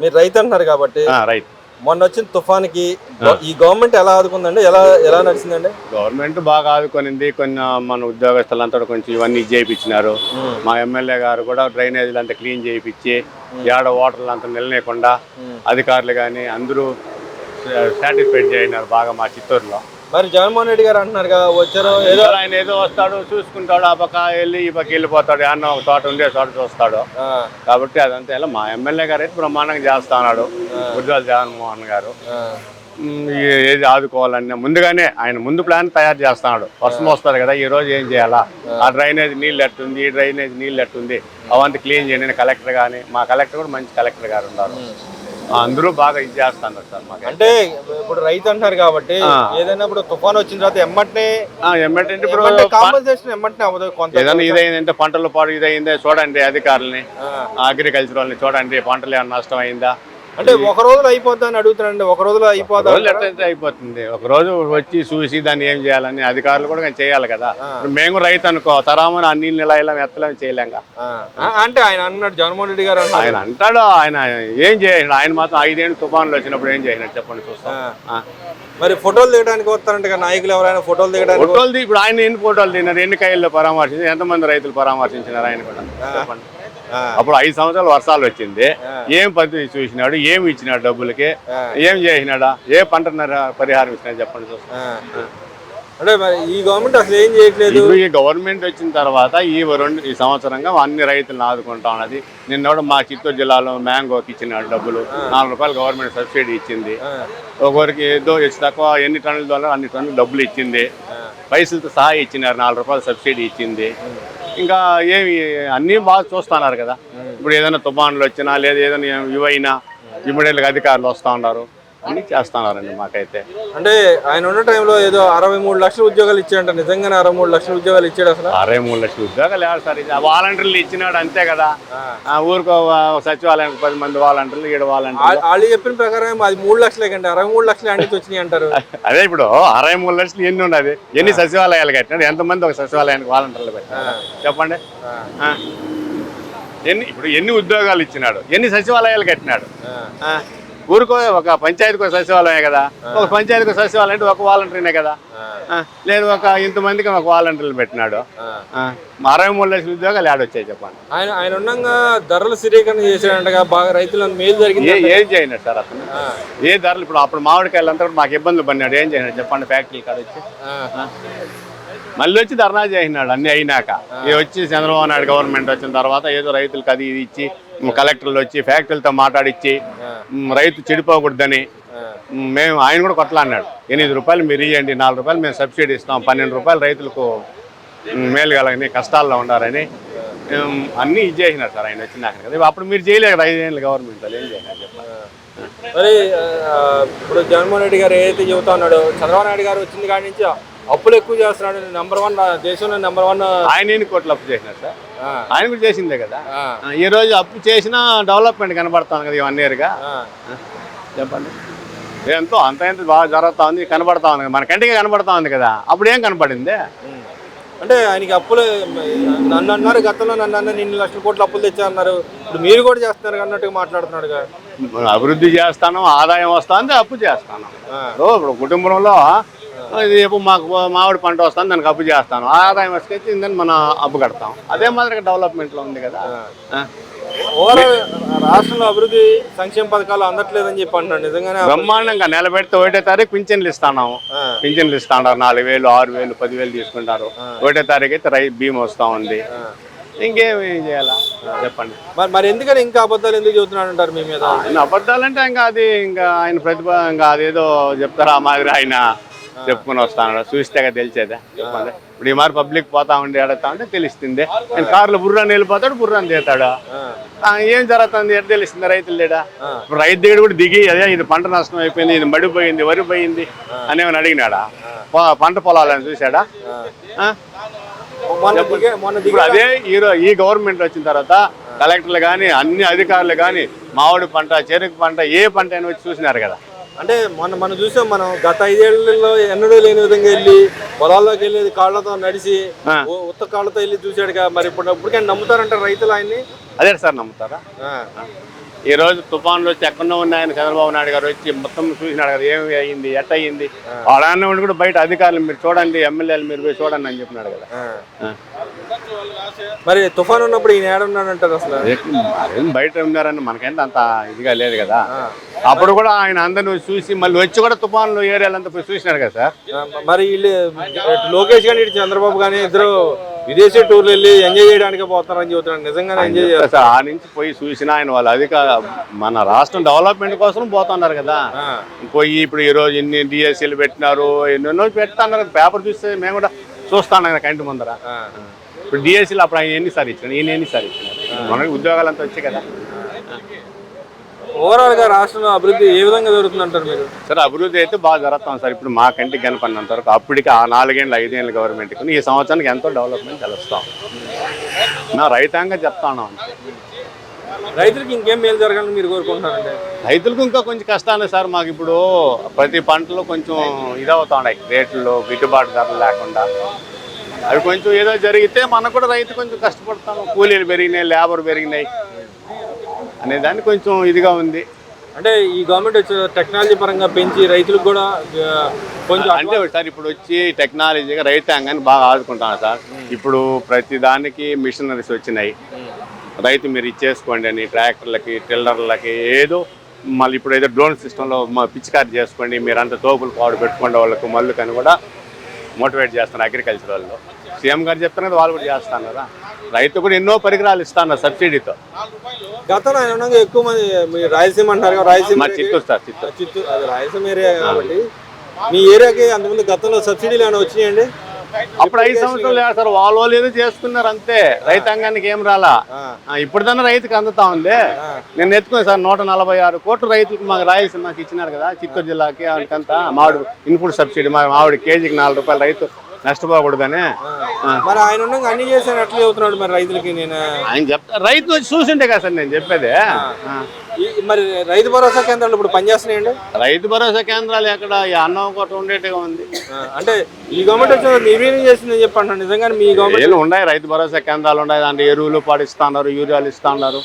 మీరు రైతు అంటున్నారు కాబట్టి రైట్ మొన్న వచ్చిన తుఫాన్కి ఈ గవర్నమెంట్ ఎలా ఆదుకుందండి? ఎలా ఎలా నడిచిందండి? గవర్నమెంట్ బాగా ఆదుకొనింది. కొన్ని మన ఉద్యోగస్తులంతా కొంచెం ఇవన్నీ చేయించినారు మా ఎమ్మెల్యే గారు కూడా డ్రైనేజీలు అంతా క్లీన్ చేయించి ఏడ వాటర్లు అంతా నిలనేయకుండా అధికారులు కానీ అందరూ సాటిస్ఫైడ్ చేయినారు బాగా మా చిత్తూరులో. మరి జగన్మోహన్ రెడ్డి గారు అంటున్నారు కదా వచ్చారు ఏదో ఆయన ఏదో వస్తాడు చూసుకుంటాడు ఆ పక్క వెళ్ళి ఈ పక్క వెళ్ళిపోతాడు అన్న ఒక తోట ఉండే తోట చూస్తాడు. కాబట్టి అదంతా ఇలా మా ఎమ్మెల్యే గారు అయితే బ్రహ్మాండంగా చేస్తా ఉన్నాడు ఉజ్వల్ జగన్మోహన్ గారు. ఏది ఆదుకోవాలన్నా ముందుగానే ఆయన ముందు ప్లాన్ తయారు చేస్తున్నాడు వర్షం వస్తుంది కదా ఈ రోజు ఏం చేయాలా? ఆ. డ్రైనేజ్ నీళ్ళు ఎట్టుంది ఈ డ్రైనేజ్ నీళ్ళు ఎట్టుంది? అవంతా క్లీన్ చేయండి కలెక్టర్ కానీ మా కలెక్టర్ కూడా మంచి కలెక్టర్ గారు ఉన్నారు. అందరూ బాగా ఇది చేస్తున్నారు సార్ మాకు. అంటే ఇప్పుడు రైతు అంటున్నారు కాబట్టి ఏదైనా ఇప్పుడు తుఫాన్ వచ్చిన తర్వాత ఎమ్మటనే ఎమ్మటంటే ఇప్పుడు కాంపన్సేషన్ ఎమ్మటనే అవ్వదు కొంత ఏదైనా ఇదైందంటే పంటలు పాడు ఇదైందే చూడండి అధికారులని. అగ్రికల్చర్ వాళ్ళని చూడండి పంటలు ఏమైనా నష్టం అయిందా? అంటే ఒక రోజులో అయిపోద్దా అని అడుగుతానండి ఒక రోజులో రోజులు ఎట్లయితే అయిపోతుంది? ఒక రోజు వచ్చి చూసి దాన్ని ఏం చేయాలని అధికారులు కూడా చేయాలి కదా. మేము రైతు అనుకో తరామని నీళ్ళు ఇలా ఇలా ఎత్తలేము చేయలేంగా అంటే ఆయన అన్నాడు జగన్మోహన్ రెడ్డి గారు ఆయన అంటాడు ఆయన ఏం చేయడు ఆయన మాత్రం ఐదేళ్ళు తుఫాన్లు వచ్చినప్పుడు ఏం చేయనట్టు చెప్పండి చూస్తాం. మరి ఫోటోలు దిగడానికి వస్తారంట నాయకులు ఎవరైనా ఫోటోలు దిగడానికి ఫోటోలు ఇప్పుడు ఆయన ఎన్ని ఫోటోలు తిన్నారు ఎన్ని కైల్లో పరామర్శించి ఎంతమంది రైతులు పరామర్శించినారు ఆయన కూడా? చెప్పండి. అప్పుడు ఐదు సంవత్సరాలు వర్షాలు వచ్చింది. ఏం పద్ధతి చూసినాడు ఏం ఇచ్చినాడు డబ్బులకి? ఏం చేసినాడా? ఏ పంట పరిహారం ఇచ్చినాడు చెప్పండి. అంటే మరి ఈ గవర్నమెంట్ అసలు ఏం చేయట్లేదు? ఈ గవర్నమెంట్ వచ్చిన తర్వాత ఈ రెండు ఈ సంవత్సరంగా అన్ని రైతులను ఆదుకుంటా ఉన్నది. నిన్న కూడా మా చిత్తూరు జిల్లాలో మ్యాంగోకి ఇచ్చినాడు డబ్బులు. నాలుగు రూపాయలు గవర్నమెంట్ సబ్సిడీ ఇచ్చింది. ఒకరికి ఏదో ఇచ్చి తక్కువ ఎన్ని టన్నుల ద్వారా అన్ని టన్నులు డబ్బులు ఇచ్చింది. పైసలతో సహా ఇచ్చినారు నాలుగు రూపాయలు సబ్సిడీ ఇచ్చింది. ఇంకా ఏమి అన్నీ బాగా చూస్తున్నారు కదా. ఇప్పుడు ఏదైనా తుఫాన్లు వచ్చినా లేదా ఏదైనా ఇవైనా ఇమ్మీడియట్గా అధికారులు వస్తూ ఉన్నారు. అన్నీ చేస్తున్నారండి మాకైతే. అంటే ఆయన ఉన్న టైంలో ఏదో అరవై మూడు లక్షల ఉద్యోగాలు ఇచ్చాడంట. నిజంగానే అరవై మూడు లక్షల ఉద్యోగాలు ఇచ్చాడు అసలు? అరవై మూడు లక్షల ఉద్యోగాలు లేదు సార్. వాలంటీర్లు ఇచ్చినాడు అంతే కదా. ఆ. ఊరికో సచివాలయానికి పది మంది వాలంటీర్లు ఏడు వాలంటీర్లు. వాళ్ళు చెప్పిన ప్రకారం అది మూడు లక్షలే కండి. అరవై మూడు లక్షలు అన్నిటి వచ్చినాయి అంటారు. అదే ఇప్పుడు అరవై మూడు లక్షలు ఎన్ని ఉన్నది? ఎన్ని సచివాలయాలు కట్టినాడు ఎంతమంది ఒక సచివాలయానికి వాలంటీర్లు పెట్టినాడు చెప్పండి. ఎన్ని ఇప్పుడు ఎన్ని ఉద్యోగాలు ఇచ్చినాడు? ఎన్ని సచివాలయాలు కట్టినాడు. ఊరికో ఒక పంచాయతీకి ఒక సచివాలయం కదా. ఒక పంచాయతీకి సచివాలయం అంటే ఒక వాలంటీర్నే కదా. లేదు ఒక ఇంతమందికి ఒక వాలంటీర్లు పెట్టినాడు. అరవై మూడు లక్షల ఉద్యోగాలు ఆడొచ్చాయి చెప్పండి. ఆయన ఆయన ఉండగా ధరల స్థిరీకరణ చేశాడంటగా బాగా రైతులకు మేలు జరిగింది ఏ చేయనట్టు సార్ అతను? ఏ ధరలు ఇప్పుడు అప్పుడు మామిడికాయలు అంతా కూడా మాకు ఇబ్బందులు పడినాడు. ఏం చేయనాడు చెప్పండి ఫ్యాక్టరీ కాడ వచ్చి. మళ్ళీ వచ్చి ధర్నా చేసినాడు అన్ని అయినాక. వచ్చి చంద్రబాబు నాయుడు గవర్నమెంట్ వచ్చిన తర్వాత ఏదో రైతులకు అది ఇది ఇచ్చి కలెక్టర్లు వచ్చి ఫ్యాక్టరీలతో మాట్లాడిచ్చి రైతు చెడిపోకూడదని. మేము ఆయన కూడా కొట్లాడినాడు ఎనిమిది రూపాయలు మీరు ఇవ్వండి నాలుగు రూపాయలు మేము సబ్సిడీ ఇస్తాం పన్నెండు రూపాయలు రైతులకు మేలు కలగని కష్టాల్లో ఉండాలని. అన్నీ ఇచ్చేసినారు సార్ ఆయన వచ్చినాక కదా. అప్పుడు మీరు చేయలేరు ఐదేళ్ళు గవర్నమెంట్ ఏం చేయాలి మరి ఇప్పుడు జగన్మోహన్ రెడ్డి గారు ఏదైతే చెబుతా ఉన్నాడో చంద్రబాబు నాయుడు గారు వచ్చింది కాడి నుంచి అప్పులు ఎక్కువ చేస్తున్నాడు. నెంబర్ వన్ దేశంలో నెంబర్ వన్ ఆయన ఎన్ని కోట్లు అప్పు చేసినారు సార్. ఆయన కూడా చేసిందే కదా? ఈ రోజు అప్పు చేసినా డెవలప్మెంట్ కనబడతాను కదా వన్ ఇయర్గా. చెప్పండి. ఎంతో అంత ఎంత బాగా జరుగుతా ఉంది కనబడతా ఉంది మన కంటికి కనబడతా ఉంది కదా. అప్పుడు ఏం కనపడింది. అంటే ఆయనకి అప్పులు నన్ను అన్నారు గతంలో నన్ను అన్నారు ఇన్ని లక్షల కోట్ల అప్పులు తెచ్చారన్నారు ఇప్పుడు మీరు కూడా చేస్తున్నారు అన్నట్టుగా మాట్లాడుతున్నాడుగా అభివృద్ధి చేస్తాను ఆదాయం వస్తుంది అప్పు చేస్తాను. ఇప్పుడు కుటుంబంలో ఇది మాకు మామిడి పంట వస్తుంది దానికి అప్పు చేస్తాను. ఆదాయం వచ్చి దాన్ని మనం అప్పు కడతాం. అదే మాదిరిగా డెవలప్మెంట్లో ఉంది కదా. ఓవరాల్ రాష్ట్రంలో అభివృద్ధి సంక్షేమ పథకాలు అందట్లేదని చెప్పి అంటున్నాడు నిజంగానే బ్రహ్మాండంగా నిలబెడితే ఒకటో తారీఖు పింఛన్లు ఇస్తున్నాము ఆ. పింఛన్లు ఇస్తున్నారు నాలుగు వేలు ఆరు వేలు పదివేలు తీసుకుంటారు. ఒకటో తారీఖు అయితే రై బీమ్ వస్తూ ఉంది. ఇంకేమి చేయాలా? చెప్పండి. మరి మరి ఎందుకని ఇంకా అబద్ధాలు ఎందుకు చెబుతున్నాడు అంటారు మీ మీద? అబద్ధాలంటే ఇంకా అది ఇంకా ఆయన ప్రతిభ ఇంకా అదేదో చెప్తారా ఆ మాదిరి ఆయన? చెప్పుకొని వస్తాను చూస్తే తెలిసేదా. చెప్పండి ఇప్పుడు ఈ మారి పబ్లిక్ పోతా ఉండి అడుగుతా ఉంటే తెలుస్తుంది. ఆయన కార్లో బుర్రాన్ని వెళ్ళిపోతాడు బుర్రాన్ని తీస్తాడు ఆ, ఏం జరుగుతుంది? ఎట్లా తెలుస్తుంది? రైతులు లేడా? ఇప్పుడు రైతు దగ్గర కూడా దిగి అదే ఇది పంట నష్టం అయిపోయింది ఇది మడి పోయింది వరి పోయింది అని ఏమైనా అడిగినాడా? పంట పొలాలని ఇప్పుడు అదే ఈరో ఈ గవర్నమెంట్ వచ్చిన తర్వాత కలెక్టర్లు కానీ అన్ని అధికారులు కానీ మామిడి పంట చెరుకు పంట ఏ పంట అయినా వచ్చి చూసినారు కదా. అంటే మొన్న మనం చూసాం మనం గత ఐదేళ్ళలో ఎన్నడూ లేని విధంగా వెళ్ళి పొలాల్లోకి వెళ్ళి కాళ్ళతో నడిచి ఉత్త కాళ్ళతో వెళ్ళి చూశాడుగా. మరి ఇప్పుడు ఇప్పటికైనా నమ్ముతారంటారు రైతులు ఆయన్ని? అదే సార్ నమ్ముతారా. ఈ రోజు తుఫాన్లు వచ్చి ఎక్కడో ఉన్నాయని చంద్రబాబు నాయుడు గారు వచ్చి మొత్తం చూసినాడు కదా ఏమి అయ్యింది ఎట్ట అయ్యింది ఉండి కూడా బయట అధికారులు మీరు చూడండి ఎమ్మెల్యేలు మీరు పోయి చూడండి అని చెప్పినాడు కదా. మరి తుఫాన్ ఉన్నప్పుడు ఈయన ఏడున్నాడంటారు అసలు? ఏం బయట ఉన్నారని మనకైతే అంత ఇదిగా లేదు కదా. అప్పుడు కూడా ఆయన అందరిని చూసి మళ్ళీ వచ్చి కూడా తుఫాన్లు ఏరియాలంతా పోయి చూసినాడు కదా సార్. మరి వీళ్ళు లోకేష్ కానీ ఇటు చంద్రబాబు కానీ ఇద్దరు విదేశీ టూర్లు వెళ్ళి ఎంజాయ్ చేయడానికి పోతారని చెబుతున్నాడు. నిజంగానే ఎంజాయ్ చేస్తారు సార్ ఆ నుంచి పోయి చూసిన ఆయన వాళ్ళు అధిక మన రాష్ట్రం డెవలప్మెంట్ కోసం పోతున్నారు కదా. పోయి ఇప్పుడు ఈ రోజు ఎన్ని డిఎస్సీలు పెట్టినారు ఎన్నెన్నో పెడతాన్నారు పేపర్ చూస్తే మేము కూడా చూస్తాను ఆయన కంటి ముందర. ఇప్పుడు డిఎస్సీలు అప్పుడు ఆయన ఎన్నిసార్లు ఇచ్చినాడు? ఈయన ఎన్నిసార్లు ఇచ్చినాడు? మనకి ఉద్యోగాలంతా వచ్చాయి కదా. ఓవరాల్గా రాష్ట్రంలో అభివృద్ధి ఏ విధంగా జరుగుతుంది అంటారు మీరు? సార్ అభివృద్ధి అయితే బాగా జరుగుతాం సార్. ఇప్పుడు మా కంటికి కనపడినంత వరకు అప్పటికి ఆ నాలుగేళ్ళు ఐదేళ్ళు గవర్నమెంట్కి ఈ సంవత్సరానికి ఎంతో డెవలప్మెంట్ తెలుస్తాం నా రైతాంగం చెప్తాను. రైతులకు ఇంకేం మేలు జరగాలని మీరు కోరుకుంటున్నారండి? రైతులకు ఇంకా కొంచెం కష్టాలే సార్ మాకు ఇప్పుడు ప్రతి పంటలో కొంచెం ఇదవుతా ఉన్నాయి రేట్లు గిట్టుబాటు ధరలు లేకుండా. అవి కొంచెం ఏదో జరిగితే మనకు కూడా రైతు కొంచెం కష్టపడతాము కూలీలు పెరిగినాయి లేబర్ పెరిగినాయి అనే దాన్ని కొంచెం ఇదిగా ఉంది. అంటే ఈ గవర్నమెంట్ వచ్చే టెక్నాలజీ పరంగా పెంచి రైతులకు కూడా కొంచెం అంటే సార్ ఇప్పుడు వచ్చి టెక్నాలజీగా రైతాంగాన్ని బాగా ఆదుకుంటాను సార్. ఇప్పుడు ప్రతి దానికి మిషనరీస్ వచ్చినాయి. రైతు మీరు ఇచ్చేసుకోండి అని ట్రాక్టర్లకి టిల్లర్లకి ఏదో మళ్ళీ ఇప్పుడు ఏదో డ్రోన్ సిస్టంలో పిచికారి చేసుకోండి మీరు అంత తోపులు పాడు పెట్టుకోండి వాళ్ళకు మళ్ళీ కానీ కూడా మోటివేట్ చేస్తున్నారు అగ్రికల్చర్ వాళ్ళు. సీఎం గారు చెప్తున్నారు కదా, వాళ్ళు కూడా చేస్తాను కదా రైతు కూడా ఎన్నో పరికరాలు ఇస్తాను సబ్సిడీతో. గతంలో ఆయన ఎక్కువ మంది మీరు రాయలసీమ అంటారు రాయలసీమ చిత్తూరు సార్ చిత్తూరు. చిత్తూరు రాయలసీమ ఏరియా కాబట్టి మీ ఏరియాకి అంతకుముందు గతంలో సబ్సిడీలు ఏమైనా వచ్చినాయండి? అప్పుడు ఐదు సంవత్సరాలు లేదు సార్. వాళ్ళు వాళ్ళు ఏదో చేసుకున్నారు అంతే. రైతాంగానికి ఏం రాలా. ఇప్పుడు దాన్ని రైతుకి అందుతా ఉంది. నేను ఎత్తుకుని సార్ నూట నలభై ఆరు కోట్ల రైతులకు మాకు రాయలసీమకి ఇచ్చినారు కదా చిత్తూరు జిల్లాకి వాళ్ళకంతా మామిడి ఇన్పుట్ సబ్సిడీ మా మామిడి కేజీకి నాలుగు రూపాయలు రైతు నష్టపోకూడదని. మరి ఆయన అన్ని ఎట్లా చెబుతున్నాడు మరి రైతులకి నేను. ఆయన చెప్తా రైతు వచ్చి చూసిండే కదా సార్ నేను చెప్పేది. మరి రైతు భరోసా కేంద్రాలు ఇప్పుడు పనిచేస్తున్నాయండి? రైతు భరోసా కేంద్రాలు ఎక్కడ? అన్నం కోట ఉండేట్టుగా ఉంది. అంటే ఈ గవర్నమెంట్ వచ్చిన నిర్వీర్యం చేసిందని చెప్పి అంటున్నాను నిజంగానే మీ గవర్నమెంట్ ఉన్నాయి రైతు భరోసా కేంద్రాలు ఉన్నాయి. దాంట్లో ఎరువులు పాడిస్తున్నారు యూరియాలు ఇస్తున్నారు.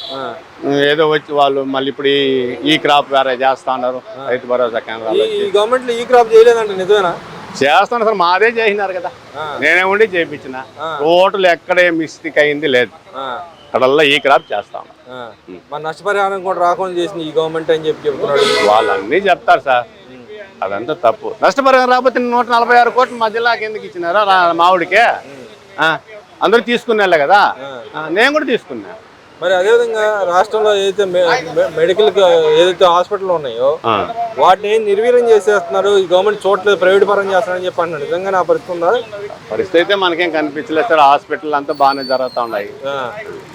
ఏదో వచ్చి వాళ్ళు మళ్ళీ ఇప్పుడు ఈ- క్రాప్ వేరే చేస్తున్నారు రైతు భరోసా కేంద్రాలు ఈ గవర్నమెంట్ ఈ క్రాప్ చేయలేదంట నిజమేనా? చేస్తాను సార్ మాదే చేసినారు కదా. నేనే ఉండి చేయించిన. ఓట్లు ఎక్కడే మిస్టేక్ అయింది లేదు. అక్కడల్లా ఈ క్రాప్ చేస్తాం. మరి నష్టపరిహారం కూడా రాకుండా చేసింది ఈ గవర్నమెంట్ అని చెప్పి చెప్తున్నాడు. వాళ్ళు అన్నీ చెప్తారు సార్. అదంతా తప్పు. నష్టపరిహారం రాకపోతే నూట నలభై ఆరు కోట్లు మా జిల్లాకి ఎందుకు ఇచ్చినారా మామిడికే ఆ, అందరూ తీసుకునే కదా? నేను కూడా తీసుకున్నా. మరి అదేవిధంగా రాష్ట్రంలో ఏదైతే మెడికల్ ఏదైతే హాస్పిటల్ ఉన్నాయో. వాటిని నిర్వీర్యం చేసేస్తున్నారు? ఈ గవర్నమెంట్ చూడలేదు ప్రైవేట్ పరం చేస్తున్నారని చెప్పి నిజంగా నా పరిస్థితి ఉందా? పరిస్థితి అయితే మనకేం కనిపించలేదు సార్. హాస్పిటల్ అంతా బాగానే జరుగుతూ ఉన్నాయి.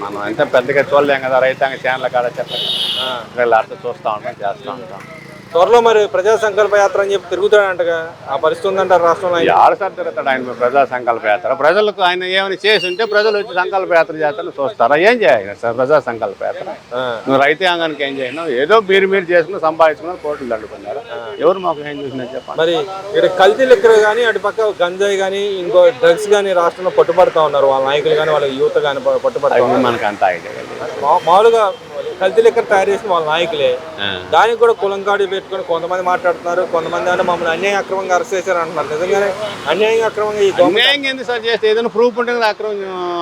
మనం అంతా పెద్దగా చూడలేం కదా. రైతాంగ ఛానల్ కాడ చెప్పండి. వీళ్ళు అట్లా చూస్తూ ఉంటాం చేస్తూ ఉంటాం. త్వరలో మరి ప్రజా సంకల్ప యాత్ర అని చెప్పి తిరుగుతాడంటగా ఆ పరిస్థితి ఉందంటారు రాష్ట్రంలో ఆయన. ఆడ సార్ తిరుగుతాడు ఆయన ప్రజా సంకల్ప యాత్ర? ప్రజలకు ఆయన ఏమైనా చేసి ఉంటే ప్రజలు వచ్చి సంకల్ప యాత్ర చేస్తారని చూస్తారా? ఏం చేయాలి సార్ ప్రజా సంకల్ప యాత్ర? నువ్వు రైతాంగానికి ఏం చేసినావు? ఏదో మీరు మీరు చేసుకుని సంపాదించుకున్నారు కోట్లు దండుకున్నారు ఎవరు మాకు ఏం చూసినా చెప్పండి. మరి ఇక్కడ కల్తీ లెక్కర్ కానీ అటు పక్క గంజాయి కానీ ఇంకో డ్రగ్స్ కానీ రాష్ట్రంలో పట్టుబడతా ఉన్నారు. వాళ్ళ నాయకులు కానీ వాళ్ళ యువత కానీ పట్టుబడతా మనకు అంత ఐడియా మామూలుగా కల్తీ లెక్కర్ తయారు చేసిన వాళ్ళ నాయకులే. దానికి కూడా కులంకాడి పెట్టుకొని కొంతమంది మాట్లాడుతున్నారు కొంతమంది అంటే మమ్మల్ని అన్యాయం అక్రమంగా అరెస్ట్ చేశారు అంటున్నారు నిజంగానే అన్యాయంగా అక్రమంగా ఈ అన్యాయంగా ఎందుకు సార్ చేస్తే? ఏదైనా ప్రూఫ్ ఉంటే కదా అక్రమం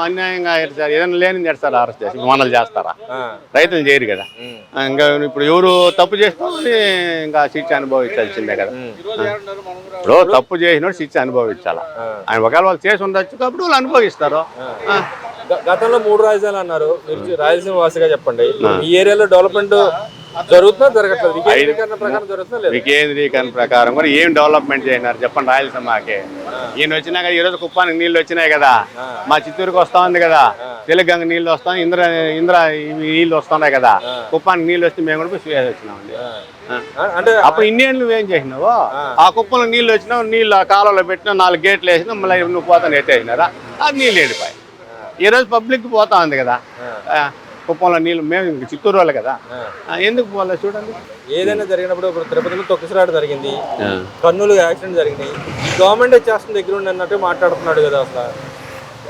అన్యాయంగా సార్. ఏదైనా లేని సార్ అరెస్ట్ చేసి? మనల్ని చేస్తారా? రైతులు చేయరు కదా. ఇంకా ఇప్పుడు ఎవరు తప్పు చేస్తే ఇంకా శిక్ష అనుభవించాల్సిందే కదా. ఇప్పుడు తప్పు చేసినోడు శిక్ష అనుభవించాలా. ఆయన ఒకవేళ వాళ్ళు చేసి ఉండొచ్చు కాబట్టి వాళ్ళు అనుభవిస్తారు. గతంలో మూడు రాజధానులు అన్నారు. మీరు రాయలసీమ వాసిగా చెప్పండి. ఈ ఏరియాలో డెవలప్మెంట్ జరుగుతుందా జరగట్లేదు? వికేంద్రీకరణ ప్రకారం జరుగుతుందా వికేంద్రీకరణ ప్రకారం కూడా ఏం డెవలప్మెంట్ చేసినారు చెప్పండి రాయలసీమకి. ఈయన వచ్చినాక ఈ రోజు కుప్పానికి నీళ్ళు వచ్చినాయి కదా. మా చిత్తూరుకి వస్తా ఉంది కదా. తెలుగంగ నీళ్ళు వస్తాం ఇంద్ర ఇంద్ర నీళ్ళు వస్తున్నాయి కదా. కుప్పానికి నీళ్ళు వస్తే మేము కూడా పోయి చూసేసి వచ్చినామండి అంటే అప్పుడు ఇన్నేళ్ళు నువ్వేం చేసినావు? ఆ. కుప్పలో నీళ్ళు వచ్చినావు నీళ్ళు ఆ కాలంలో పెట్టినా నాలుగు గేట్లు వేసినా మళ్ళీ నువ్వు పోతాను ఎత్తేసినారా? అది నీళ్ళు వెళ్ళిపోయి ఈ రోజు పబ్లిక్ పోతా ఉంది కదా. కుప్పంలో నీళ్ళు మేము ఇంక చిత్తూరు వాళ్ళు కదా. ఎందుకు పోలే చూడండి. ఏదైనా జరిగినప్పుడు ఇప్పుడు తిరుపతిలో తొక్కిసలాట జరిగింది. కర్నూలు యాక్సిడెంట్ జరిగినాయి గవర్నమెంట్ చేస్తున్న దగ్గర ఉండి అన్నట్టు మాట్లాడుతున్నాడు కదా అసలు.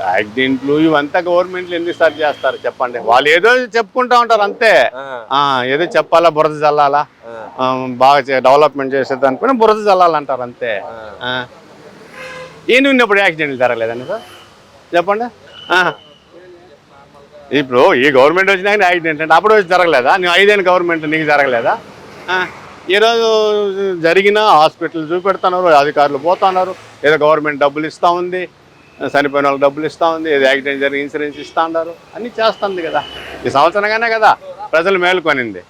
యాక్సిడెంట్లు ఇవంతా గవర్నమెంట్లు ఎన్నిసార్లు చేస్తారు చెప్పండి. వాళ్ళు ఏదో చెప్పుకుంటా ఉంటారు అంతే. ఏదో చెప్పాలా బురద చల్లాలా బాగా డెవలప్మెంట్ చేసేది అనుకుని బురద చల్లాలంటారు అంతే. ఈయన ఉన్నప్పుడు యాక్సిడెంట్లు జరగలేదండి సార్ చెప్పండి. ఇప్పుడు ఈ గవర్నమెంట్ వచ్చినాక యాక్సిడెంట్ అంటే అప్పుడు వచ్చి జరగలేదా? నువ్వు ఐదేళ్ళు గవర్నమెంట్ నీకు జరగలేదా. ఈరోజు జరిగిన హాస్పిటల్ చూపెడుతున్నారు అధికారులు పోతున్నారు ఏదో గవర్నమెంట్ డబ్బులు ఇస్తూ ఉంది చనిపోయిన వాళ్ళకి డబ్బులు ఇస్తూ ఉంది ఏదో యాక్సిడెంట్ జరిగి ఇన్సూరెన్స్ ఇస్తూ ఉన్నారు అన్నీ చేస్తుంది కదా. ఈ సంవత్సరంగానే కదా ప్రజలు మేలుకొనింది.